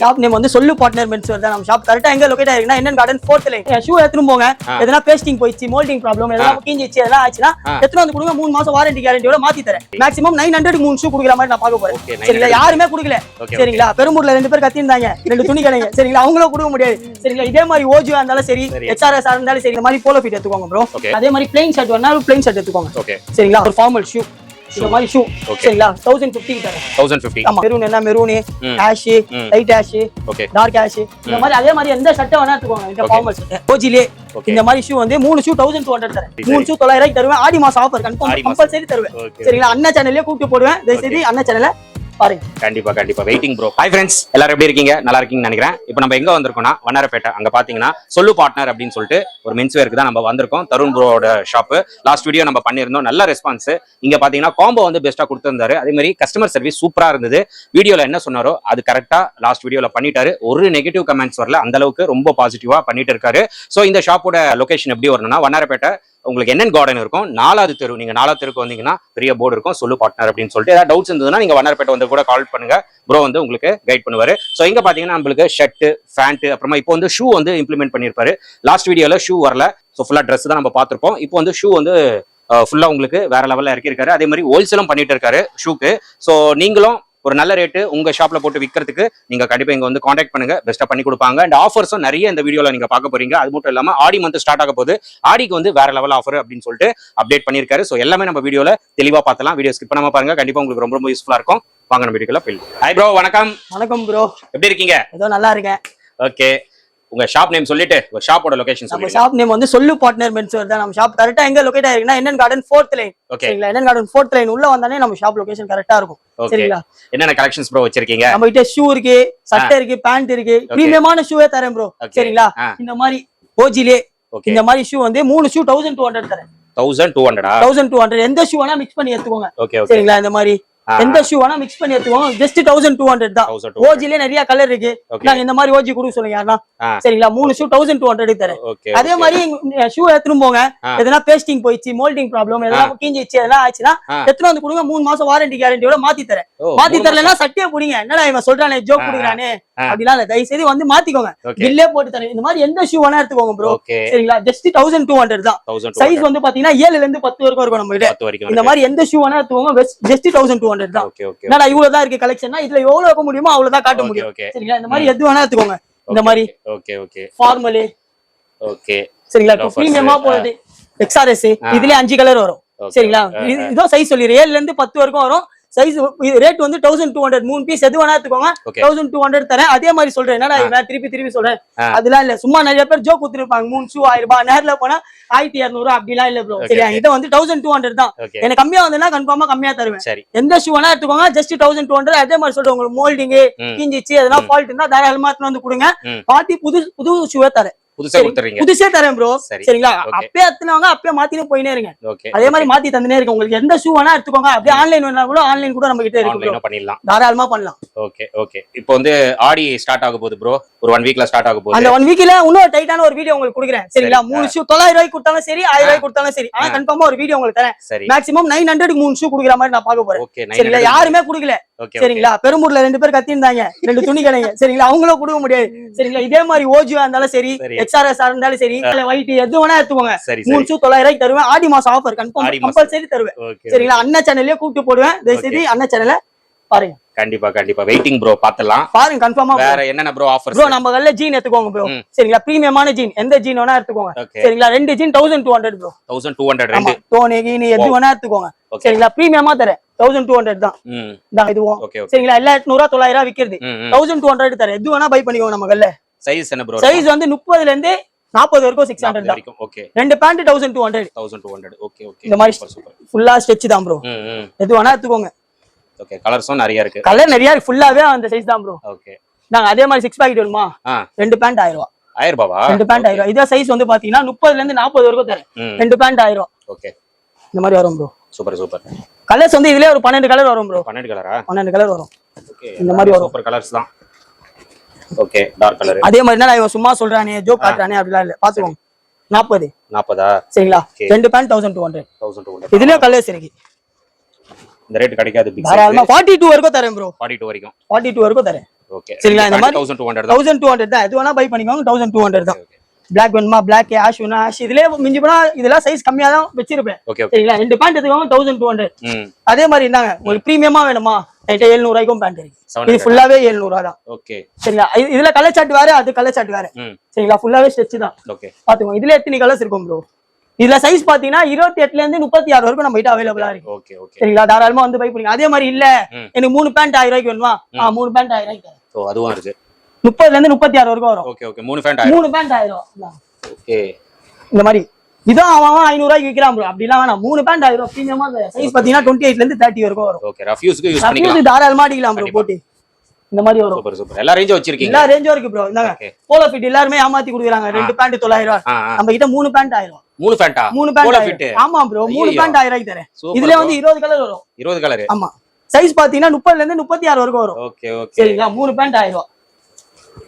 Shop name வந்து சொல்லு partner men's வருது நம்ம ஷாப் கரெக்டா எங்க லொகேட் ஆயிருக்குன்னா என்னன் கார்டன் ஃபோர்த் லைன் ஷூ எடுத்துட்டு போங்க. எதனா பேஸ்டிங் போயிடுச்சு மோல்டிங் ப்ராப்ளம் எதனா கீஞ்சிச்சு எதனா ஆச்சுன்னா. எடுத்துட்டு வந்து கொடுங்க? மூணு மாசம் வாரண்டி கேரண்டியோட மாத்தி தரேன். மேக்ஸிமம் நைன் ஹண்ட்ரட் மூணு ஷூ கொடுக்குற மாதிரி நான் பார்க்க போறேன். Okay, 900. சரிங்களா? யாருமே கொடுக்கல. சரிங்களா? பெரும்பூர்ல ரெண்டு பேர் கத்திருந்தாங்க ரெண்டு துணி கடைங்க. சரிங்களா? அவங்களும் கொடுக்க முடியாது. சரிங்களா? இதே மாதிரி ஓஜியா இருந்தாலும் சரி. ஹெச்ஆர்எஸ் இருந்தாலும் சரி இந்த மாதிரி போலோ ஃபிட் எடுத்துக்கோங்க ப்ரோ. அதே மாதிரி பிளைன் ஷர்ட் வேணாலும் பிளைன் ஷர்ட் எடுத்துக்கோங்க. சரிங்களா? ஒரு ஃபார்மல் ஷூ இந்த மாதிரி ஷூ. சரிங்களா? தௌசண்ட் ஃபிஃப்டிக்கு தரேன் தௌசண்ட் ஃபிஃப்டி ஆமா. மெரூன் என்ன? Maroon. Ash. Light ash dark ash இந்த மாதிரி அதே மாதிரி எந்த ஷர்ட்டை வேணா எடுத்துக்கோங்க. இந்த. ஃபார்மல் ஓஜிலே Okay. இந்த மாதிரி ஷூ வந்து மூணு ஷூ தௌசண்ட் டூ ஹண்ட்ரட் தரேன். மூணு ஷூ தொள்ளாயிரம் தருவேன். ஆடி மாசம் ஆஃபர் கன்ஃபார்ம். கம்பல்சரி தருவேன். சரிங்களா? அண்ணா சேனல்லே கூப்பிட்டு போடுவேன். தயவுசெய்து அண்ணா சேனலை பாருங்க கண்டிப்பா கண்டிப்பா. வெயிட்டிங் ப்ரோ ஹாய் ஃப்ரெண்ட்ஸ் எல்லாரும் எப்படி இருக்கீங்க? நல்லா இருக்கீங்கன்னு நினைக்கிறேன். இப்போ நம்ம எங்க வந்திருக்கோம்னா வண்ணாரப்பேட்டை. அங்க பாத்தீங்கன்னா சொல்லு பார்ட்னர் அப்படின்னு சொல்லிட்டு ஒரு மென்ஸ்வேருக்கு தான் நம்ம வந்திருக்கோம். தருண் ப்ரோட ஷாப்பு லாஸ்ட் வீடியோ நம்ம பண்ணியிருந்தோம். நல்ல ரெஸ்பான்ஸ் இங்க பாத்தீங்கன்னா காம்போ வந்து பெஸ்ட்டா கொடுத்திருந்தாரு. அதே மாதிரி கஸ்டமர் சர்வீஸ் சூப்பரா இருந்தது. வீடியோல என்ன சொன்னாரோ அது கரெக்டா லாஸ்ட் வீடியோல பண்ணிட்டாரு. ஒரு நெகட்டிவ் கமெண்ட்ஸ் வரல. அந்த அளவுக்கு ரொம்ப பாசிட்டிவா பண்ணிட்டு இருக்காரு. ஸோ இந்த ஷாப்போட லொகேஷன் எப்படி வரணும்னா வண்ணாரப்பேட்டை உங்களுக்கு என்னென்ன கார்டன் இருக்கும்? நாலாவது தெரு. நீங்கள் நாலாவது தெருக்கு வந்தீங்கன்னா பெரிய போர்டு இருக்கும். சொல்லு பார்ட்னர் அப்படின்னு சொல்லிட்டு ஏதாவது டவுட்ஸ் இருந்ததுன்னா நீங்கள் வண்ணாரப்பேட்டை வந்து கூட கால் பண்ணுங்க. ப்ரோ வந்து உங்களுக்கு கைட் பண்ணுவார். ஸோ இங்கே பார்த்தீங்கன்னா நம்மளுக்கு ஷர்ட்டு ஃபேண்ட்டு அப்புறமா இப்போ வந்து ஷூ வந்து இம்ப்ளிமெண்ட் பண்ணியிருப்பாரு. லாஸ்ட் வீடியோவில் ஷூ வரல. ஸோ ஃபுல்லாக ட்ரெஸ் தான் நம்ம பார்த்துருப்போம். இப்போ வந்து ஷூ வந்து uh, ஃபுல்லாக உங்களுக்கு வேற லெவலில் இறக்கியிருக்காரு. அதே மாதிரி ஹோல்சேலும் பண்ணிட்டு இருக்காரு ஷூக்கு ஸோ நீங்களும் ஒரு நல்ல ரேட்டு உங்க ஷாப்ல போட்டு விற்கிறதுக்கு நீங்க கண்டிப்பா இங்க வந்து காண்டாக்ட் பண்ணுங்க. பெஸ்ட்டா பண்ணி கொடுப்பாங்க. அண்ட் ஆஃபர்ஸும் நிறைய இந்த வீடியோல நீங்க பார்க்க போறீங்க. அது மட்டும் இல்லாம ஆடி மந்த் ஸ்டார்ட் ஆக போகுது. ஆடிக்கு வந்து வேற லெவல் ஆஃபர் அப்படின்னு சொல்லிட்டு அப்டேட் பண்ணியிருக்காரு. ஸோ எல்லாமே நம்ம வீடியோல தெளிவா பார்த்தலாம். வீடியோ ஸ்கிப் பண்ணாம பாருங்க. கண்டிப்பா உங்களுக்கு ரொம்ப ரொம்ப யூஸ்ஃபுல்லா இருக்கும். வாங்க நம்ம வீடியோல போய் ஹாய் ப்ரோ வணக்கம். வணக்கம் ப்ரோ எப்படி இருக்கீங்க? ஏதோ நல்லா இருக்கேன். ஓகே உங்க ஷாப் நேம் சொல்லிட்டு உங்க ஷாப்போட லொகேஷன் நம்ம ஷாப் நேம் வந்து சொல்லு பார்ட்னர் மென்ஸ் வருது நம்ம ஷாப் கரெக்டா எங்க லொகேட் ஆயிருக்குன்னா என்னன் கார்டன் ஃபோர்த் லைன் ஓகே சரிங்களா? என்னன் கார்டன் ஃபோர்த் லைன் உள்ள வந்தானே நம்ம ஷாப் லொகேஷன் கரெக்டா இருக்கும். சரிங்களா? என்னென்ன கலெக்ஷன்ஸ் ப்ரோ வச்சிருக்கீங்க? நம்ம கிட்ட ஷூ இருக்கு சட்டை இருக்கு பேண்ட் இருக்கு. பிரீமியமான ஷூவே தரேன் ப்ரோ. சரிங்களா. இந்த மாதிரி ஓஜிலே இந்த மாதிரி ஷூ வந்து மூணு ஷூ தௌசண்ட் டூ ஹண்ட்ரட் தரேன். தௌசண்ட் டூ ஹண்ட்ரடா தௌசண்ட் டூ ஹண்ட்ரட் எந்த ஷூ வேணா மிக்ஸ் பண்ணி எடுத்துக்கோங்க சரிங்களா? இந்த மாதிரி எந்த ஷூ வேணா மிக்ஸ் பண்ணி எடுத்துக்கோங்க ஜஸ்ட் தௌசண்ட் டூ ஹண்ட்ரட் தான். ஓஜிலே நிறைய கலர் இருக்கு. நாங்க இந்த மாதிரி ஓஜி கொடுக்க சொல்லுங்க யாருன்னா. சரிங்களா? மூணு ஷூ தௌசண்ட் டூ ஹண்ட்ரட் தரேன். அதே மாதிரி ஷூ எடுத்துட்டு போங்க. எதனா பேஸ்டிங் போயிடுச்சு மோல்டிங் ப்ராப்ளம் எதனா கீஞ்சிச்சு எதனா ஆச்சுன்னா. எடுத்துட்டு வந்து கொடுங்க. மூணு மாசம் வாரண்டி கேரண்டியோட மாத்தி தரேன். மாத்தி தரலன்னா சட்டியை புடிங்க. என்னடா இவன் சொல்றானே ஜோக் குடுக்குறானே? ஆ. அப்படிலாம் இல்ல. தயவு செய்து வந்து மாத்திக்கோங்க. பில்லே போட்டு தரேன். இந்த மாதிரி எந்த ஷூ வேணா எடுத்துக்கோங்க ப்ரோ சரிங்களா? ஜஸ்ட் தௌசண்ட் டூ ஹண்ட்ரட் தான். சைஸ் வந்து பாத்தீங்கன்னா ஏழுல இருந்து பத்து வரைக்கும் இருக்கும் நம்ம இந்த மாதிரி எந்த ஷூ வேணா எடுத்துக்கோங்க. ஜஸ்ட் தௌசண்ட் டூ ஹண்ட்ரட் தான். என்னடா இவ்வளவுதான் இருக்கு கலெக்ஷன்னா இதுல எவ்வளவு வைக்க முடியுமோ அவ்வளவுதான் காட்ட முடியும். சரிங்களா? இந்த மாதிரி எது வேணா எடுத்துக்கோங்க. இந்த மாதிரி ஓகே ஓகே ஃபார்மலு ஓகே சரிங்களா? பிரீமியமா ஆ. போறது எக்ஸ்ஆர்எஸ் ஆ. இதுலயே அஞ்சு கலர் வரும். சரிங்களா? இது- இதோ சைஸ் சொல்லிடுறேன் ஏழுல இருந்து பத்து வரைக்கும் வரும். சைஸ் ரேட் வந்து தௌசண்ட் டூ ஹண்ட்ரட் மூணு பீஸ் எது வேணா எடுத்துக்கோங்க. தௌசண்ட் டூ ஹண்ட்ரட் தரேன். அதே மாதிரி சொல்றேன். என்னடா திருப்பி திருப்பி சொல்றேன். அதெல்லாம் இல்ல. சும்மா நிறைய பேர் ஜோக் குத்துருப்பாங்க மூணு ஷூ ஆயிரம் ரூபாய். நேர்ல போனா ஆயிரத்தி இரநூறு அப்படிலாம் இல்ல ப்ரோ Okay, சரி okay. என்கிட்ட வந்து தௌசண்ட் டூ ஹண்ட்ரட் தான். எனக்கு கம்மியா வந்ததுன்னா கன்ஃபார்மா கம்மியா தருவேன். எந்த ஷூ வேணா எடுத்துக்கோங்க. ஜஸ்ட் தௌசண்ட் டூ ஹண்ட்ரட் அதே மாதிரி சொல்றேன். உங்களுக்கு மோல்டிங். கிஞ்சிச்சு எதனா ஃபால்ட் இருந்தா தாராளமா வந்து கொடுங்க. பாத்தி புது புது ஷூவே தரேன். புதுசா. கொடுத்துறீங்க. புதுசே தரேன் ப்ரோ சரி. சரிங்களா. அப்பயே எடுத்துனவங்க அப்பயே மாத்தினே போயினே இருங்க. ஓகே அதே மாதிரி மாத்தி தந்துனே இருக்கு உங்களுக்கு எந்த ஷூ வேணா எடுத்துக்கோங்க. அப்படியே ஆன்லைன் வேணா கூட ஆன்லைன் கூட நம்ம கிட்ட இருக்கு பண்ணிடலாம். தாராளமா பண்ணலாம். ஓகே ஓகே இப்போ வந்து ஆடி ஸ்டார்ட் ஆக போகுது ப்ரோ ஒரு ஒன் வீக்ல ஸ்டார்ட் ஆக போகுது. அந்த ஒன் வீக்ல இன்னொரு டைட்டான ஒரு வீடியோ உங்களுக்கு கொடுக்குறேன். சரிங்களா? சரி. மூணு ஷூ தொள்ளாயிரம் ரூபாய்க்கு கொடுத்தாலும் சரி ஆயிரம் ரூபாய்க்கு கொடுத்தாலும் சரி. ஆனா. கன்ஃபார்மா ஒரு வீடியோ உங்களுக்கு தரேன். மேக்ஸிமம் நைன் ஹண்ட்ரட் மூணு ஷூ கொடுக்குற மாதிரி நான் பார்க்க போறேன். சரிங்களா? யாருமே கொடுக்கல. சரிங்களா? பெரும்பூர்ல ரெண்டு பேர் கத்திருந்தாங்க ரெண்டு துணி கடைங்க. சரிங்களா? அவங்களும் கொடுக்க முடியாது. சரிங்களா? இதே மாதிரி ஓஜியா இருந்தாலும் சரி. சரி. எக்ஸ்ஆர்எஸ் இருந்தாலும் சரி ஒயிட் எது வேணா எடுத்துக்கோங்க. சரி மூணு சரி ஷூ தொள்ளாயிரம் ரூபாய்க்கு தருவேன். ஆடி மாசம் ஆஃபர் கன்ஃபார்ம். கம்பல்சரி தருவேன். சரிங்களா? அண்ணா சேனல்லே கூப்பிட்டு போடுவேன். தயவுசெய்து அண்ணா சேனலை பாருங்க. கண்டிப்பா கண்டிப்பா. வெயிட்டிங் ப்ரோ பாத்துடலாம். பாருங்க கன்ஃபார்மா வேற என்னென்ன ப்ரோ ஆஃபர்ஸ் ப்ரோ நம்ம கல்ல ஜீன் எடுத்துக்கோங்க ப்ரோ. சரிங்களா? பிரீமியமான ஜீன் எந்த ஜீன் வேணா எடுத்துக்கோங்க. சரிங்களா? ரெண்டு jean thousand two hundred bro thousand two hundred ஆமா. ரெண்டு. டோனு கீனு எது வேணா எடுத்துக்கோங்க. சரிங்களா? பிரீமியமா தரேன். தௌசண்ட் டூ ஹண்ட்ரட் தான். இதுவும் சரிங்களா? எல்லா எட்நூறுவா தொள்ளாயிரம் விக்கிறது. தௌசண்ட் டூ ஹண்ட்ரட் தரேன். எது வேணா பை பண்ணிக்கோங்க நம்ம கல்ல சைஸ் என்ன ப்ரோ சைஸ் வந்து முப்பதுல இருந்து நாற்பது வரைக்கும் சிக்ஸ் ஹண்ட்ரட் தான். வரைக்கும் ஓகே ரெண்டு pant thousand two hundred thousand two hundred okay okay இந்த மாதிரி ஃபுல்லா ஸ்ட்ரெச் தான் ப்ரோ எது வேணா எடுத்துக்கோங்க. ஓகே கலர்ஸும் நிறைய இருக்கு. கலர் நிறைய ஃபுல்லாவே அந்த சைஸ் தான் ப்ரோ ஓகே நாங்க அதே மாதிரி சிக்ஸ் பேக்கெட் வேணுமா? ரெண்டு பேண்ட் ஆயிரம் ரூபா. ஆயிரம் ரூபாவா? ரெண்டு பேண்ட் ஆயிரம் இதே சைஸ் வந்து பாத்தீங்கன்னா முப்பதுல இருந்து நாற்பது வரைக்கும் தரேன். ரெண்டு பேண்ட் ஆயிரம் ஓகே இந்த மாதிரி வரும் ப்ரோ சூப்பர் சூப்பர் கலர்ஸ் வந்து இதுலயே ஒரு பன்னெண்டு கலர் வரும் ப்ரோ பன்னெண்டு கலரா பன்னெண்டு கலர் வரும். ஓகே இந்த மாதிரி வரும். சூப்பர் கலர்ஸ் தான். ஓகே டார்க் கலர் அதே மாதிரி தான் இவன் சும்மா சொல்றானே ஜோக் காட்டுறானே அப்படிலாம் இல்ல. பாத்துக்கோங்க நாற்பது. நாற்பதா? சரிங்களா. ரெண்டு pant thousand two hundred thousand two hundred இதுலயும் கலர்ஸ் இருக்கு. இந்த ரேட் கிடைக்காது தாராளமா ஃபார்ட்டி டூ வரைக்கும் தரேன் ப்ரோ ஃபார்ட்டி டூ வரைக்கும். ஃபார்ட்டி டூ வரைக்கும் தரேன். ஓகே சரிங்களா, இந்த மாதிரி- தௌசண்ட் டூ ஹண்ட்ரட் தான். தௌசண்ட் டூ ஹண்ட்ரட் தான். எது வேணா பை பண்ணிக்கோங்க தௌசண்ட் டூ ஹண்ட்ரட் தான். பிளாக் வேணுமா? பிளாக் ஆஷ் வேணுமா? ஆஷ் இதுலயே மிஞ்சி போனா இதெல்லாம் சைஸ் கம்மியா தான் வச்சிருப்பேன் சரிங்களா? ரெண்டு பேண்ட் எடுத்துக்கோங்க தௌசண்ட் டூ ஹண்ட்ரட் அதே மாதிரி இருந்தாங்க உங்களுக்கு பிரீமியமா வேணுமா? என்கிட்ட எழுநூறுவாய்க்கும் பேண்ட் இருக்கு இது ஃபுல்லாவே எழுநூறுவா தான். ஓகே சரிங்களா? இது- இதுல கலர் சாட் வேற அது கலர் சாட் வேற. சரிங்களா? ஃபுல்லாவே ஸ்ட்ரெச் தான். ஓகே பாத்துக்கோங்க இதுல எத்தனை கலர்ஸ் இருக்கும் ப்ரோ இதுல சைஸ் பாத்தீங்கன்னா இருபத்தி எட்டுல இருந்து முப்பத்தி ஆறு வரைக்கும் நம்ம கிட்ட அவைலபிளா இருக்கு. சரிங்களா? தாராளமா வந்து பை பண்ணுங்க அதே மாதிரி இல்ல. எனக்கு மூணு பேண்ட் ஆயிரம் ரூபாய்க்கு வேணுமா? ஆ மூணு பேண்ட் ஆயிரம் ரூபாய்க்கு அதுவும் இருக்கு. முப்பதுல இருந்து முப்பத்தி ஆறு வரைக்கும் வரும். மூணு ஆயிரம். மூணு பேண்ட் ஆயிரம். ஓகே இந்த மாதிரி. இதான் அவன் அவன் ஐநூறு ரூபாய்க்கு விற்கிறான் ப்ரோ அப்படிலாம் வேணாம். மூணு பேண்ட் ஆயிரம். பிரீமியமா சைஸ் பாத்தீங்கன்னா டுவெண்ட்டி எயிட்ல இருந்து தேர்ட்டி வரைக்கும் வரும். ஓகே ரஃப்யூஸ்க்கு யூஸ் பண்ணிக்கலாம். தாராளமா அடிக்கலாம் ப்ரோ போட்டு. இந்த மாதிரி வரும். சூப்பர் சூப்பர் எல்லா ரேஞ்சும் வச்சிருக்கீங்க. எல்லா ரேஞ்சும் இருக்கு ப்ரோ இந்தாங்க. போலோ ஃபிட் எல்லாருமே ஏமாத்தி கொடுக்குறாங்க. ரெண்டு பேண்ட் தொள்ளாயிரம் ரூபாய். நம்ம கிட்ட மூணு பேண்ட் ஆயிரம். மூணு ஃபேண்டா மூணு பேண்ட் ஆமா ப்ரோ மூணு. பேண்ட் ஆயிரம் ரூபாய்க்கு தரேன். இதுல வந்து இருபது கலர் வரும். இருபது கலர் ஆமா. சைஸ் பாத்தீங்கன்னா முப்பதுல இருந்து முப்பத்தி ஆறு வரைக்கும் வரும். ஓகே ஓகே சரிங்களா? மூணு பேண்ட் ஆயிரம்.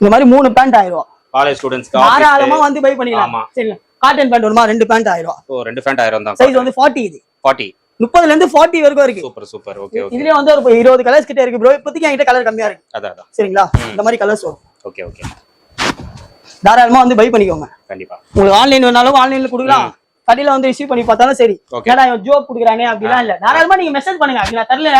இந்த மாதிரி மூணு பேண்ட் ஆயிரம். காலேஜ் ஸ்டூடெண்ட்ஸ்க்கு தாராளமா வந்து பை. பண்ணிக்கலாம். சரிங்களா? காட்டன் பேண்ட் வருமா ரெண்டு பேண்ட் ஆயிரம். ஓ ரெண்டு ஃபேண்ட் ஆயிரம் தான் சைஸ் வந்து ஃபார்ட்டி இது. ஃபார்ட்டி முப்பதுல இருந்து ஃபார்ட்டி வரைக்கும் இருக்கு. சூப்பர் சூப்பர் ஓகே இதுலயே வந்து ஒரு இருபது கலர்ஸ் கிட்ட இருக்கு ப்ரோ இப்போதைக்கு என்கிட்ட கலர் கம்மியா இருக்கு. அதான் அதான். சரிங்களா? இந்த மாதிரி கலர்ஸ் வரும். ஓகே ஓகே தாராளமா வந்து பை பண்ணிக்கோங்க. கண்டிப்பா. உங்களுக்கு ஆன்லைன் வேணாலும் ஆன்லைன்ல கொடுக்கலாம். கடையில வந்து ரிசீவ் பண்ணி பார்த்தாலும் சரி. ஏன்னா ஜோப் கொடுக்குறானே அப்படிலாம் இல்ல. தாராளமா நீங்க மெசேஜ் பண்ணுங்க. அப்படி நான் தரல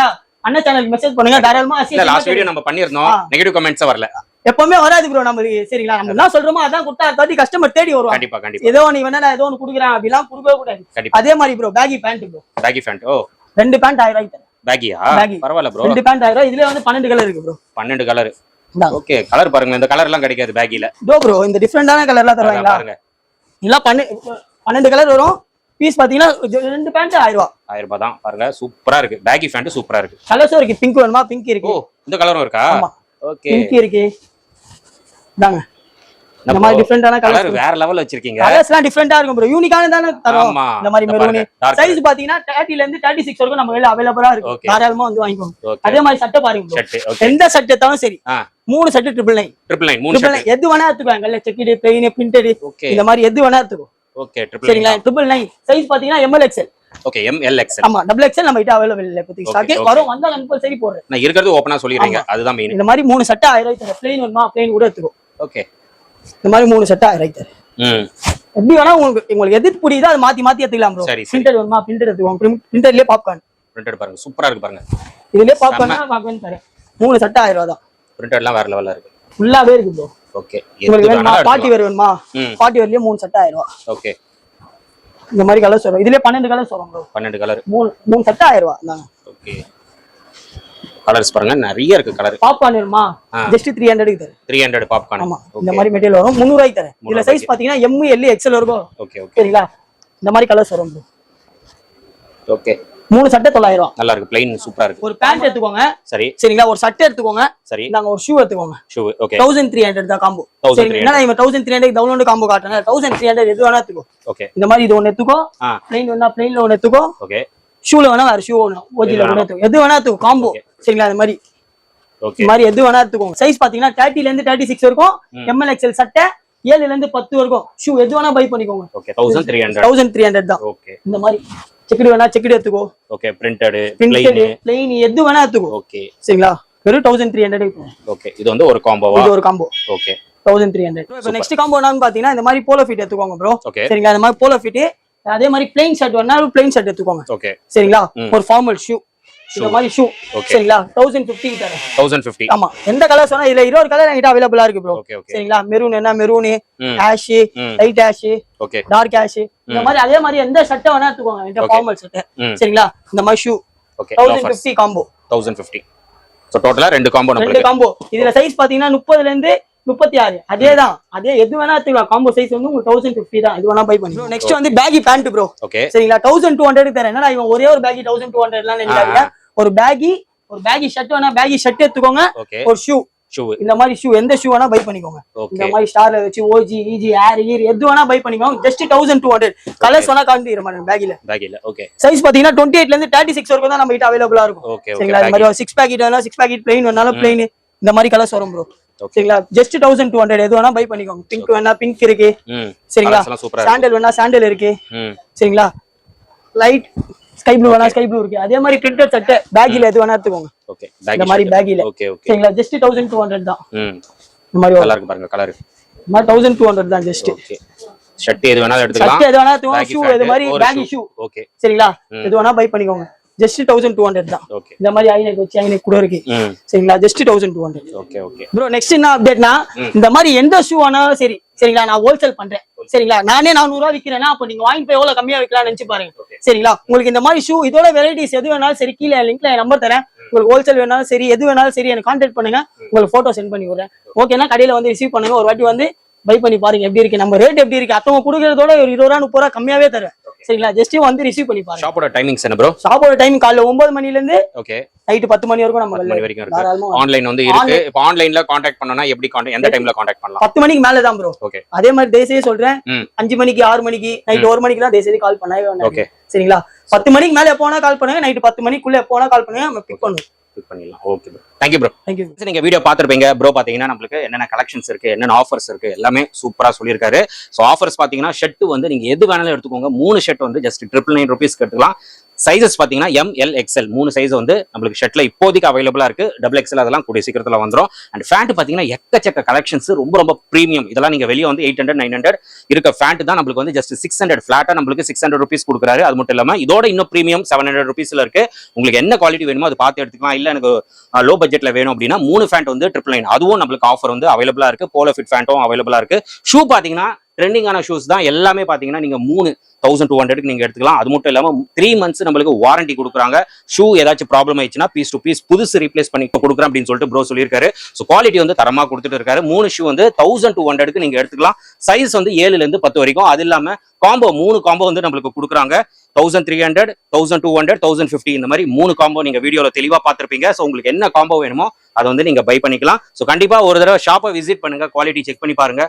அண்ணன் சேனலுக்கு மெசேஜ் பண்ணுங்க. தாராளமா லாஸ்ட் வீடியோ நம்ம பண்ணிருந்தோம். நெகட்டிவ் கமெண்ட்ஸ் வரல. எப்பவுமே வராது ப்ரோ நம்ம சரிங்களா? நம்ம என்ன சொல்றோமோ அதான் கொடுத்தா தாட்டி கஸ்டமர் தேடி வருவாங்க கண்டிப்பா கண்டிப்பா. ஏதோ நீ வேணா ஏதோ ஒன்று கொடுக்குறேன் அப்படிலாம் கொடுக்கவே கூடாது. அதே மாதிரி bro baggy pant bro baggy pant ஓ. ரெண்டு பேண்ட் ஆயிரம் தரேன். பேகியா. பரவாயில்ல ப்ரோ ரெண்டு பேண்ட் ஆயிரம் ரூபாய். இதுல வந்து பன்னெண்டு கலர் இருக்கு ப்ரோ பன்னெண்டு கலர் ஓகே கலர் பாருங்க. இந்த கலர் எல்லாம் கிடைக்காது பேகில இதோ ப்ரோ இந்த டிஃப்ரெண்டான கலர்லாம் தருவாங்களா? பாருங்க. எல்லாம் பன்னெ பன்னெண்டு கலர் வரும். பீஸ் பாத்தீங்கன்னா ரெண்டு பேண்ட் ஆயிரம் ரூபாய். ஆயிரம் ரூபாய் தான். பாருங்க சூப்பரா இருக்கு. பேகி ஃபேண்ட் சூப்பரா இருக்கு. கலர்ஸும் இருக்கு. பிங்க் வேணுமா? பிங்க் இருக்கு. இந்த கலரும் இருக்கா. ஓகே. இருக்கு. இந்தாங்க. இந்த மாதிரி டிஃப்ரெண்டான கலர் வேற லெவல்ல வச்சிருக்கீங்க. கலர்ஸ்லாம் டிஃப்ரெண்டா இருக்கும் ப்ரோ யூனிக்கான தானே தரும். இந்த மாதிரி மெரூன் சைஸ் பாத்தீங்கன்னா 30 ல இருந்து 36 வரைக்கும் நம்ம கையில அவைலபிளா இருக்கு. தாராளமா வந்து வாங்கிக்கோங்க. அதே மாதிரி சட்டை பாருங்க எந்த சட்டை சரி. மூணு சட்டை ட்ரிபிள் நைன் ட்ரிபிள் நைன் மூணு ட்ரிபிள் எது வேணா எடுத்துக்கோங்க. கல்ல செக்கிடு பிளெயின் பிரிண்டட் இந்த மாதிரி எது வேணா எடுத்துக்கோ. ஓகே ட்ரிபிள் சரிங்களா? ட்ரிபிள் நைன் சைஸ் பாத்தீங்கன்னா M L XL okay M L XL ஆமா டபுள் எக்ஸ்எல் நம்ம கிட்ட அவைலபிள் இல்ல இப்போதைக்கு Okay, ஸ்டாக் okay. வரும் வந்தா கம்பல்சரி போடுறேன். நான் இருக்கிறது ஓப்பனா சொல்லிடுறீங்க. அதுதான் மெயின் இந்த மாதிரி மூணு சட்டை ஆயிரம் தரேன் பிளெயின் வேணுமா? பிளெயின் கூட ஓகே இந்த மாதிரி மூணு சட்டை ஆயிரம் தரேன் ம். எப்படி வேணா உங்களுக்கு உங்களுக்கு எது பிடிக்குதோ அதை மாத்தி மாத்தி எடுத்துக்கலாம் ப்ரோ சரி. பிரிண்டர் வேணுமா? பிரிண்டர் எடுத்துக்கோங்க. பிரிண்டர்லயே பாப்கார்ன் பிரிண்டட் பாருங்க. சூப்பரா இருக்கு பாருங்க. இதுலயே பாப்கார்ன் பாப்கார்ன் தரேன். மூணு சட்டை ஆயிரம் ரூபா தான். பிரிண்டட்லாம் வேற லெவல்ல இருக்கு. ஃபுல்லாவே இருக்கு ப்ரோ ஓகே உங்களுக்கு வேணுமா? பார்ட்டி எது வேர் வேணுமா? ம். பார்ட்டி வேர்லயே மூணு சட்டை ஆயிரம் ரூபா ஓகே இந்த மாதிரி கலர்ஸ் வரும் இதுலயே பன்னெண்டு கலர்ஸ் வரும் ப்ரோ பன்னெண்டு கலர் மூணு மூணு சட்டை ஆயிரம் ரூபா இந்தாங்க ஓகே கலர்ஸ் பாருங்க நிறைய இருக்கு கலர் பாப்கார்ன் வேணுமா. ஜஸ்ட் த்ரீ ஹண்ட்ரடுக்கு தரேன். த்ரீ ஹண்ட்ரட் பாப்கார்ன் ஆமா இந்த மாதிரி மெட்டீரியல் வரும். முந்நூறுவாய்க்கு தரேன். இதுல சைஸ் பாத்தீங்கன்னா எம் எல் எக்ஸ்எல் வரைக்கும் வரும் ஓகே ஓகே சரிங்களா? இந்த மாதிரி கலர்ஸ் வரும் bro. ஓகே மூணு சட்டை தொள்ளாயிரம். ரூபா நல்லா இருக்கு பிளைன் சூப்பரா இருக்கு. ஒரு பேண்ட் எடுத்துக்கோங்க. சரி. சரிங்களா? ஒரு சட்டை எடுத்துக்கோங்க. சரி. நாங்க ஒரு ஷூ எடுத்துக்கோங்க. Shoe okay thousand three hundred தான் காம்போ 1300. சரி என்ன இவன் thousand three hundred download combo காட்டுறேன். தௌசண்ட் த்ரீ ஹண்ட்ரட் எது வேணா எடுத்துக்கோ. ஓகே இந்த மாதிரி இது ஒன்று எடுத்துக்கோ. பிளைன் வேணா பிளைன்ல ஒன்று எடுத்துக்கோ. ஓகே ஷூல வேணா வேற ஷூ ஒன்று ஓஜில ஒன்று எடுத்துக்கோ. எது வேணா எடுத்துக்கோ காம்போ சரிங்களா? இந்த மாதிரி. ஓகே இந்த மாதிரி எது வேணா எடுத்துக்கோங்க. சைஸ் பாத்தீங்கன்னா தேர்ட்டில இருந்து தேர்ட்டி சிக்ஸ் வரைக்கும் எம்எல் எக்ஸ்எல் சட்டை ஏழுல இருந்து பத்து வரைக்கும். ஷூ எது வேணா பை பண்ணிக்கோங்க. Okay thousand three hundred thousand three hundred தான். ஓகே இந்த மாதிரி. செக்குடு வேணா செக்குடு எடுத்துக்கோ. Okay printed printed plain plain எது வேணா எடுத்துக்கோ. ஓகே சரிங்களா? வெறும் தௌசண்ட் த்ரீ ஹண்ட்ரட் ஓகே இது வந்து ஒரு காம்போவா இது ஒரு combo okay thousand three hundred இப்போ நெக்ஸ்ட் காம்போ என்னன்னு பாத்தீங்கன்னா இந்த மாதிரி போலோ ஃபிட் எடுத்துக்கோங்க ப்ரோ ஓகே சரிங்களா? இந்த மாதிரி போலோ ஃபிட் அதே மாதிரி பிளைன் ஷர்ட் வேணாலும் பிளைன் ஷர்ட் எடுத்துக்கோங்க. ஓகே சரிங்களா. ஒரு ஃபார்மல் ஷூ இந்த மாதிரி ஷூ. சரிங்களா? தௌசண்ட் ஃபிஃப்டி தரேன் தௌசண்ட் ஆமா. எந்த கலர் சொன்னா இதுல இருபது கலர் என்கிட்ட அவைலபிளா இருக்கு ப்ரோ சரிங்களா? மெரூன் என்ன? Maroon ash light ash dark ash இந்த மாதிரி அதே மாதிரி எந்த சட்டை வேணா எடுத்துக்கோங்க என்கிட்ட. ஃபார்மல் சட்டை சரிங்களா? இந்த மாதிரி shoe thousand fifty combo thousand so டோட்டலாக ரெண்டு காம்போ ரெண்டு காம்போ இதுல சைஸ் பாத்தீங்கன்னா முப்பதுல இருந்து முப்பத்தி ஆறு. அதே தான். அதே எது வேணா எடுத்துக்கலாம். காம்போ சைஸ் வந்து உங்களுக்கு தௌசண்ட் ஃபிஃப்டி தான். இது வேணா பை பண்ணி நெக்ஸ்ட் வந்து பேகி பேண்ட் ப்ரோ ஓகே சரிங்களா? தௌசண்ட் டூ ஹண்ட்ரட் தரேன். என்னடா இவன் ஒரே ஒரு பேகி தௌசண்ட் டூ ஹண்ட்ரட்லாம் நினைக்காதீங்க. ஒரு பேகி ஒரு பேகி ஷர்ட் வேணா பேகி ஷர்ட் எடுத்துக்கோங்க. ஒரு ஷூ ஷூ இந்த மாதிரி ஷூ எந்த ஷூ வேணா பை பண்ணிக்கோங்க. இந்த மாதிரி ஸ்டார்ல வச்சு ஓஜி ஈஜி ஏர் ஈர் எது வேணா பை பண்ணிக்கோங்க. Just thousand two hundred colours வேணா காண்பிக்கிற மாதிரி பேக்கில பேக்கில் ஓகே சைஸ் பாத்தீங்கன்னா டுவெண்ட்டி எயிட்ல இருந்து தேர்ட்டி சிக்ஸ் வரைக்கும் தான் நம்ம கிட்ட அவைலபிளா இருக்கும். சரிங்களா? இந்த மாதிரி சிக்ஸ் பேக்கெட் வேணா சிக்ஸ் பேக்கெட் பிளைன் வேணாலும் பிளைன் இந்த மாதிரி கலர்ஸ் வரும் ப்ரோ சரிங்களா? ஜஸ்ட் தௌசண்ட் டூ ஹண்ட்ரட் எது வேணா பை பண்ணிக்கோங்க. பிங்க் வேணா பிங்க் இருக்கு. சரிங்களா? சாண்டல் வேணா சாண்டல் இருக்கு. சரிங்களா? லைட் ஸ்கை ப்ளூ வேணா ஸ்கை ப்ளூ இருக்கு. அதே மாதிரி பிரிண்டட் சட்டை பேக்கில் எது வேணா எடுத்துக்கோங்க. ஓகே இந்த மாதிரி பேக்கில ஓகே ஓகே சரிங்களா? ஜஸ்ட் தௌசண்ட் டூ ஹண்ட்ரட் தான். ம். இந்த மாதிரி இருக்கு பாருங்க கலர் இந்த மாதிரி தௌசண்ட் டூ ஹண்ட்ரட் தான் ஜஸ்ட் ஓகே ஷர்ட் எது வேணாலும் எடுத்துக்கலாம். சட்டை எது வேணா Baggy ஷூ இது மாதிரி பேக்கி. ஷூ ஓகே சரிங்களா? எது வேணா பை பண்ணிக்கோங்க. ஜஸ்ட் தௌசண்ட் டூ ஹண்ட்ரட் தான். இந்த மாதிரி ஐநெக் வச்சு ஐநெக் கூட இருக்கு. சரிங்களா? Just thousand two hundred okay okay bro next என்ன அப்டேட்னா இந்த மாதிரி எந்த ஷூ ஆனாலும் சரி சரிங்களா நான் ஹோல்சேல் பண்றேன். சரிங்களா? நானே நானூறு ரூபா விக்கிறேன்னா அப்ப நீங்க வாங்கி போய் எவ்வளவு கம்மியா விற்கலாம்னு நினைச்சு பாருங்க. சரிங்களா? உங்களுக்கு இந்த மாதிரி ஷூ இதோட வெரைட்டிஸ் எது வேணாலும் சரி கீழே லிங்க்ல என் நம்பர் தரேன். உங்களுக்கு ஹோல்சேல் வேணாலும் சரி எது வேணாலும் சரி எனக்கு கான்டாக்ட் பண்ணுங்க. உங்களுக்கு போட்டோ சென்ட் பண்ணி விடுறேன். ஓகேனா கடையில வந்து ரிசீவ் பண்ணுங்க. ஒரு வாட்டி வந்து பை பண்ணி பாருங்க. எப்படி இருக்கு? நம்ம ரேட் எப்படி இருக்கு? அத்தவங்க கொடுக்கறதோட ஒரு இருபது ரூபா முப்பது ரூபா கம்மியாவே தருவேன். சரிங்களா? ஜஸ்ட் வந்து ரிசீவ் பண்ணி பாருங்க ஷாப்போட டைமிங்ஸ் என்ன ப்ரோ ஷாப்போட டைம் காலைல ஒன்பது மணில இருந்து ஓகே நைட்டு பத்து மணி வரைக்கும் நம்ம மணி வரைக்கும் இருக்கு. ஆன்லைன் வந்து இருக்கு. இப்போ ஆன்லைன்ல காண்டாக்ட் பண்ணனும்னா எப்படி காண்டாக்ட் எந்த டைம்ல காண்டாக்ட் பண்ணலாம்? பத்து மணிக்கு மேல தான் ப்ரோ ஓகே அதே மாதிரி தயவுசெய்து சொல்றேன். ம். அஞ்சு மணிக்கு ஆறு மணிக்கு நைட் ஒரு மணிக்கு தான் தயவுசெய்து கால் பண்ணவே வேண்டாம். ஓகே சரிங்களா? பத்து மணிக்கு மேல எப்போ வேணா கால் பண்ணுங்க. நைட் பத்து மணிக்குள்ள எப்போ வேணா கால் பண்ணுங்க. நம்ம பிக் பண்ணுவோம். பண்ணிடலாம். Okay bro thank you bro thank you நீங்க வீடியோ பார்த்திருப்பீங்க. ப்ரோ பாத்தீங்கன்னா நம்மளுக்கு என்னென்ன கலெக்ஷன்ஸ் இருக்கு என்னென்ன ஆஃபர்ஸ் இருக்கு எல்லாமே சூப்பரா சொல்லியிருக்காரு. ஸோ ஆஃபர்ஸ் பாத்தீங்கன்னா ஷர்ட் வந்து நீங்க எது வேணாலும் எடுத்துக்கோங்க. மூணு ஷர்ட் வந்து ஜஸ்ட் ட்ரிபிள் நைன் ருபீஸ்க்கு எடுத்துக்கலாம். சைஸஸ் பார்த்தீங்கன்னா எம் எல் எக்ஸ்எல் மூணு சைஸ் வந்து நம்மளுக்கு ஷர்ட்ல இப்போதைக்கு அவைலபிளா இருக்கு. டபுள் எக்ஸ்எல் அதெல்லாம் கூடிய சீக்கிரத்தில் வந்துடும் அண்ட் ஃபேண்ட் பார்த்தீங்கன்னா எக்கச்சக்க கலெக்ஷன்ஸ் ரொம்ப ரொம்ப ப்ரீமியம் இதெல்லாம் நீங்க வெளியே வந்து எயிட் ஹண்ட்ரட் நைன் ஹண்ட்ரட் இருக்க ஃபேண்ட் தான் நம்மளுக்கு வந்து ஜஸ்ட் சிக்ஸ் ஹண்ட்ரட் ஃபிளாட்டா நம்மளுக்கு சிக்ஸ் ஹண்ட்ரட் ருபீஸ் கொடுக்குறாரு. அது மட்டும் இல்லாம இதோட இன்னும் ப்ரீமியம் செவன் ஹண்ட்ரட் ருபீஸ்ல இருக்கு. உங்களுக்கு என்ன குவாலிட்டி வேணுமோ அது பார்த்து எடுத்துக்கலாம். இல்ல எனக்கு லோ பட்ஜெட்ல வேணும் அப்படின்னா மூணு ஃபேண்ட் வந்து ட்ரிபிள் நைன் அதுவும் நம்மளுக்கு ஆஃபர் வந்து அவைலபிளா இருக்கு. போலோ ஃபிட் ஃபேண்ட்டும் அவைலபிளா இருக்கு. ஷூ பாத்தீங்கன்னா ட்ரெண்டிங்கான ஷூஸ் தான் எல்லாமே பார்த்தீங்கன்னா நீங்க மூணு தௌசண்ட் டூ ஹண்ட்ரட்க்கு நீங்க எடுத்துக்கலாம். அது மட்டும் இல்லாமல் த்ரீ மந்த்ஸ் நம்மளுக்கு வாரண்டி கொடுக்குறாங்க. ஷூ ஏதாச்சும் ப்ராப்ளம் ஆயிடுச்சுன்னா பீஸ் டு பீஸ் புதுசு ரீப்ளேஸ் பண்ணி கொடுக்குறேன் அப்படின்னு சொல்லிட்டு ப்ரோ சொல்லியிருக்காரு. ஸோ குவாலிட்டி வந்து தரமாக கொடுத்துட்டு இருக்காரு. மூணு ஷூ வந்து தௌசண்ட் டூ ஹண்ட்ரட்க்கு நீங்கள் எடுத்துக்கலாம். சைஸ் வந்து ஏழுல இருந்து பத்து வரைக்கும். அது இல்லாமல் காம்போ மூணு காம்போ வந்து நம்மளுக்கு கொடுக்குறாங்க. Thousand three hundred thousand two hundred thousand fifty இந்த மாதிரி மூணு காம்போ நீங்கள் வீடியோவில் தெளிவாக பார்த்துருப்பீங்க. ஸோ உங்களுக்கு என்ன காம்போ வேணுமோ அதை வந்து நீங்க பை பண்ணிக்கலாம். ஸோ கண்டிப்பாக ஒரு தடவை ஷாப்பை விசிட் பண்ணுங்க. குவாலிட்டி செக் பண்ணி பாருங்க.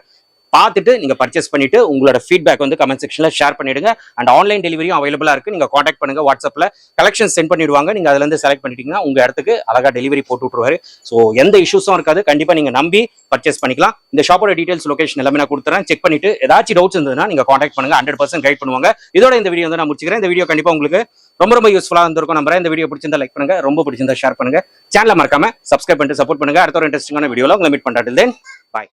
பார்த்துட்டு நீங்க பர்ச்சேஸ் பண்ணிட்டு உங்களோட ஃபீட்பேக் வந்து கமெண்ட் செக்ஷன்ல ஷேர் பண்ணிடுங்க. அண்ட் ஆன்லைன் டெலிவரியும் அவைலபிளா இருக்கு. நீங்க காண்டாக்ட் பண்ணுங்க. வாட்ஸ்அப்ல கலெக்ஷன் சென்ட் பண்ணிடுவாங்க. நீங்க அதுல இருந்து செலக்ட் பண்ணிட்டீங்கன்னா உங்க இடத்துக்கு அழகா டெலிவரி போட்டு விட்டுருவாரு. ஸோ எந்த இஷ்யூஸும் இருக்காது. கண்டிப்பா நீங்க நம்பி பர்ச்சேஸ் பண்ணிக்கலாம். இந்த ஷாப்போட டீடைல்ஸ் லொகேஷன் எல்லாமே நான் கொடுத்துறேன். செக் பண்ணிட்டு ஏதாச்சும் டவுட்ஸ் இருந்ததுன்னா நீங்க காண்டாக்ட் பண்ணுங்க. ஹண்ட்ரட் பர்சன்ட் கைட் பண்ணுவாங்க. இதோட இந்த வீடியோ வந்து நான் முடிச்சுக்கிறேன். இந்த வீடியோ கண்டிப்பா உங்களுக்கு ரொம்ப ரொம்ப யூஸ்ஃபுல்லா இருந்திருக்கும் நம்புறேன். இந்த வீடியோ பிடிச்சிருந்தா லைக் பண்ணுங்க. ரொம்ப பிடிச்சிருந்தா ஷேர் பண்ணுங்க. சேனலை மறக்காம சப்ஸ்கிரைப் பண்ணிட்டு சப்போர்ட் பண்ணுங்க. அடுத்த ஒரு இன்ட்ரெஸ்டிங்கான வீடியோல உங்களை மீட் பண்றது தென் பாய்